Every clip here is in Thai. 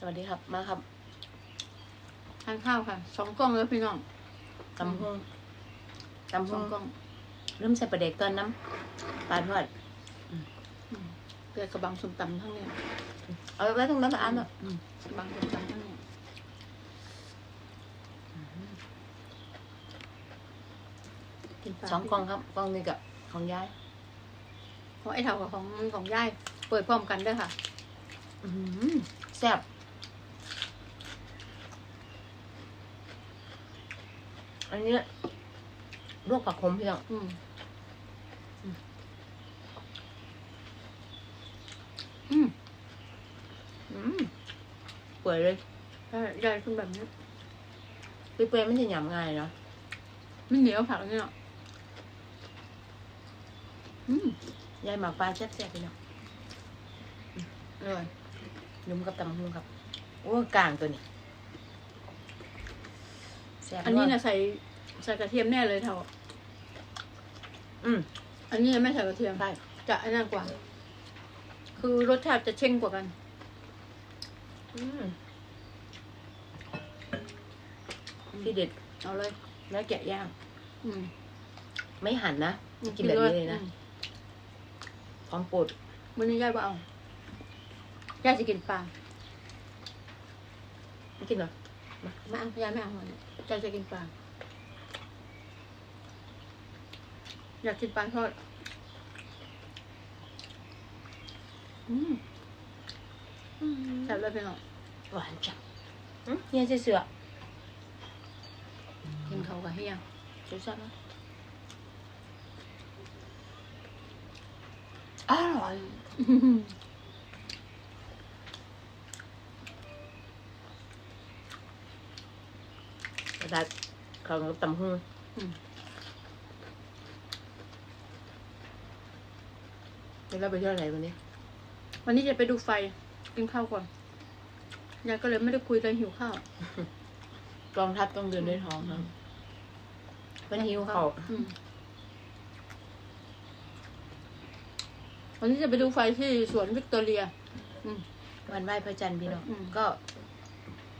สวัสดีครับ มาครับทานข้าวค่ะสองกล่องเลยพี่น้องตำหุ่งตำสอหุ่งงกล่องเริ่มใส่ประเด็กตอนน้ำปลาทอดอืมเกลือกระบังส้มตำทั้งเนี่ยเอาไว้ตรงนั้นละอันอะอืมกระบังส้มตำทั้งเนี่ยกินปลาสองกล่องครับกล่องหนึงกับของยายของไอ้เท่ากับของของยายเปิดพร้อมกันเด้วยค่ะ อื้อหือแซ่บ อันนี้ลวกผักขมพี่น้องอืมอืมอืมเปื่อยเลยใช่ยายเป็นแบบนี้เปื่อยๆมันจะหยำง่ายเนาะไม่เหนียวผักเนี่ยอืมยายหมักปลาแซ่บๆพี่น้องอร่อยยุ่มกับตำหุ่งครับโอ้กลางตัวนี้ แซ่บอันนี้มากนะใส่ใส่กระเทียมแน่เลยเท่า อืมอันนี้ไม่ใส่กระเทียมใช่จะไอ้นั่นกว่า คือรสชาติจะเช่งกว่ากัน อืมที่เด็ดเอาเลย แล้วแกะย่าง อืมไม่หั่นนะกินแบบนี้เลยนะอืมพร้อมปดมื้อนี้ยายว่าเอายายจะกินปลาไม่กินเหรอ ไม่เอายายไม่เอายายจะกินปลาอยากกินปลาทอดอืมแซ่บเลยพี่น้องหวานจังอืมเนี่ยเสือกินเขากับเฮียๆรู้จักนะอร่อย กระดาษของตำหูอืมเดี๋ยวเราไปเที่ยวไหนวันนี้ วันนี้จะไปดูไฟกินข้าวก่อนยายก็เลยไม่ได้คุยเลยหิวข้าวกองทัพต้องเดินด้วยท้องครับมันหิวเขาวอืมวันนี้จะไปดูไฟที่สวนวิกตอเรียอืมวันไหว้พระจันทร์พี่น้องอืมก็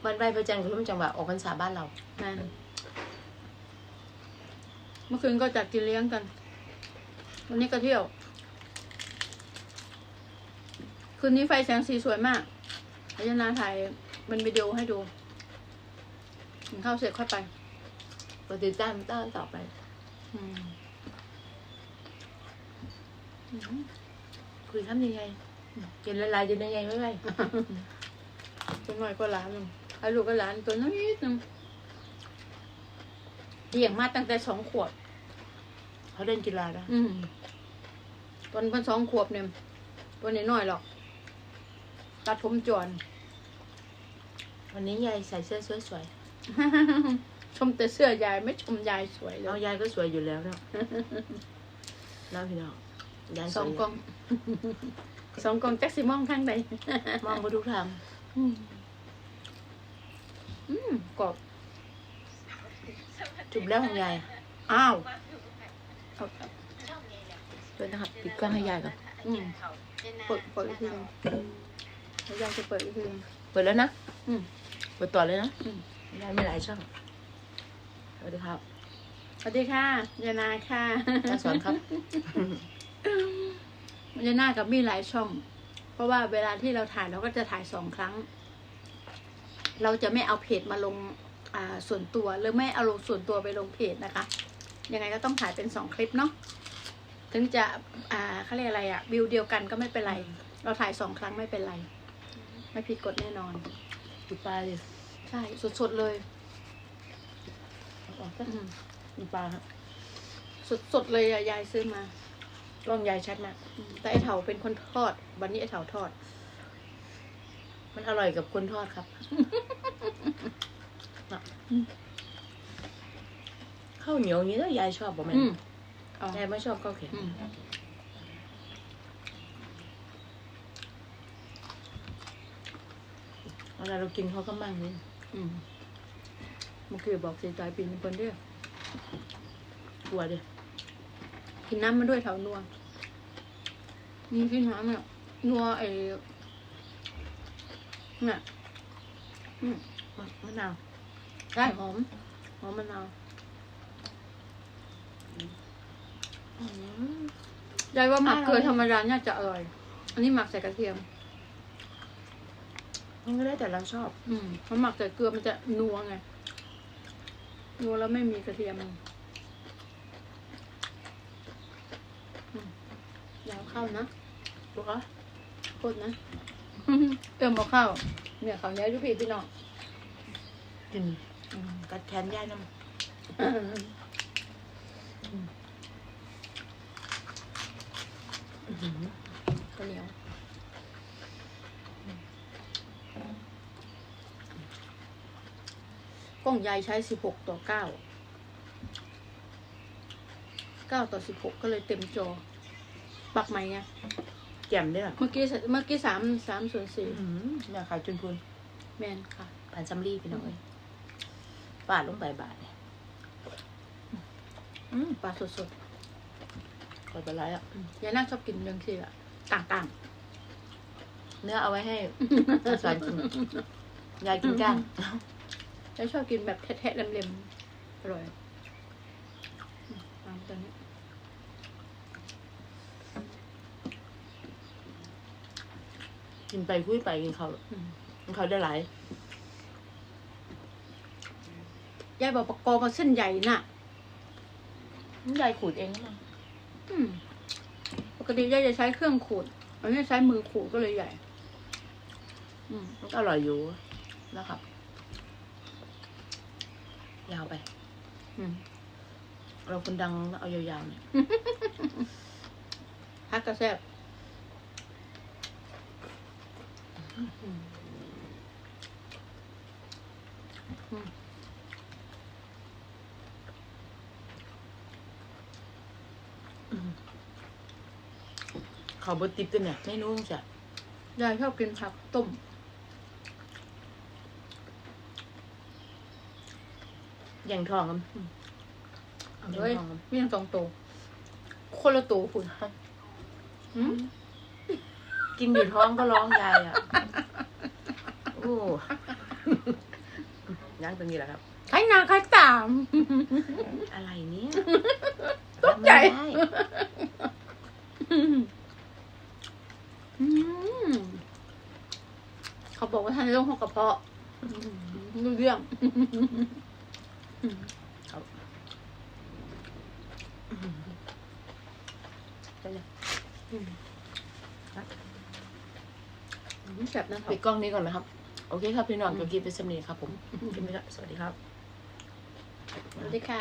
วันไหว้พระจันทร์ก็ร่วมจังหวะออกพรรษาบ้านเรา นั่นเมื่อคืนก็จัดกินเลี้ยงกัน วันนี้ก็เที่ยว คืนนี้ไฟแสงสีสวยมากพยานาถ่ายเป็นวิดีโอให้ดูกินข้าวเสร็จค่อยไปปฏิดตามต้อนต่อไปอืมอืมคุยทำยังไงกินละลายจะยังไงไม่ไหวตัวน้อยก็หลานหนึ่ง ไอ้ลูกก็หลานตัวน้อยนิดนึงเลี้ยงมาตั้งแต่สองขวบเขาเล่นกีฬานะอืมตอนเพิ่นสองขวบเนี่ยตัวนี้น้อยหรอก ตัดผมจวน วันนี้ยายใส่เสื้อสวยชมแต่เสื้อยายไม่ชมยายสวยๆเลเอายยายก็สวยอยู่แล้วเนาะน้าพี่น้องยายสสอวยงกล่องสองกล่องแจ็คซิมองข้างใดมองไปทุกทางอืม อืมกรอบจุบแล้วของยาย อ้าวเอาเป็นนะครับปิดกล้องให้ยายก่อนอืมเปิดเปิดอีกทีหนึงแล้วยายจะเปิดอีกทีหนึงเปิดแล้วนะ อืมเปิดต่อเลยนะอืมยายมีหลายช่องสวัสดีครับ สวัสดีค่ะยานาค่ะยายสอนครับยานากับมีหลายช่อง เพราะว่าเวลาที่เราถ่ายเราก็จะถ่ายสองครั้ง เราจะไม่เอาเพจมาลงอ่าส่วนตัวหรือไม่เอาลงส่วนตัวไปลงเพจนะคะ ยังไงก็ต้องถ่ายเป็นสองคลิปเนาะถึงจะอ่าเขาเรียกอะไรอะวิวเดียวกันก็ไม่เป็นไร เราถ่ายสองครั้งไม่เป็นไร ไม่ผิดกฎแน่นอนปิดปลาดิใช่สดๆเลยเอาออกซะอืมปิดปลาครับสดๆเลยอะยายซื้อมากล้องยายชัดมากอืมแต่ไอเถาเป็นคนทอด วันนี้ไอเถาทอด มันอร่อยกับคนทอดครับเนาะข้าวเหนียวอย่างนี้แล้วยายชอบบ่แม่นอืมอ๋อยายไม่ชอบข้าวแข็งอืมเวลาเรากินเขาก็มั่งนี่อืมเมื่อกี้บอกเสียใจปีนเป็นคนเดียวกลัวดิกินน้ำมาด้วยเถานัวนี่กินน้ำเนี่ยนัวไอ้ เนี่ยอืมมะนาวได้หอมหอมมะนาวอืมยายว่าหมักอร่อยเกลือธรรมดาน่าจะอร่อย อันนี้หมักใส่กระเทียม มันก็ได้แต่เราชอบ อืมเพราะหมักใส่เกลือมันจะนัวไง นัวแล้วไม่มีกระเทียมอืมยาวเข้านะถูกปะโคตรนะ เติมเอาข้าวเนี่ยข้าวเหนี้ยวทุกพี่พี่น้องกินอืมกัดแขนย่ายน้ำอื้อหือข้าวเหนียวกล้องยายใช้สิบหกต่อเก้าเก้าต่อสิบหกก็เลยเต็มจอปักใหม่ไง แจ่มด้วยเหรอเมื่อกี้เมื่อกี้สามสามส่วนสี่อื้อหือเนี่ยขาวจุนพูนแมนค่ะผ่านซัมรี่พี่น้องเอ้ยปาดลงไปบาทเนี่ยอืมปลาสดสดขอไปไลอะๆอืมยายนั่งชอบกินเรื่องที่อะต่างเนื้อเอาไว้ให้อาสอนกินยายกินก้างๆยายชอบกินแบบแทะๆเล็มๆอร่อยอืมตามตัวนี้ กินไปคุยไปกินเขาวอืมกินเขาวได้หลายยายบอกประกอบมาเส้นใหญ่น่ะยายขูดเองมั้งอืมปกติยายจะใช้เครื่องขูด อันนี้ใช้มือขูดก็เลยใหญ่ อืมมันก็อร่อยอยู่นะครับยาวไป อืมเราคนดังเอายาวๆเนี่ยพักกระแซบอืมอืม เขาบดติบตัวเนี่ยไม่นุ่งจ้ะยายชอบกินผักต้มแย่งทองกันเอาแย่เลยงทองกันมีทั้งสองตัวคนละตัวคุณอืม กินอยู่ท้องก็ร้องยายอะโอ้ย่างตรงนี้แหละครับใครหนาใครตาม อะไรเนี่ยตกใจทำไม่ได้อืมเขาบอกว่าท่านโรคหัวกระเพาะอืมรู้เรื่องครับไปเลย อืม แซ่บนะครัปิบดกล้องนี้ก่อนนะครับ โอเคครับ พี่น้องก็กินไปสำเนีครับผมกินไปครับ สวัสดีครับ สวัสดีค่ะ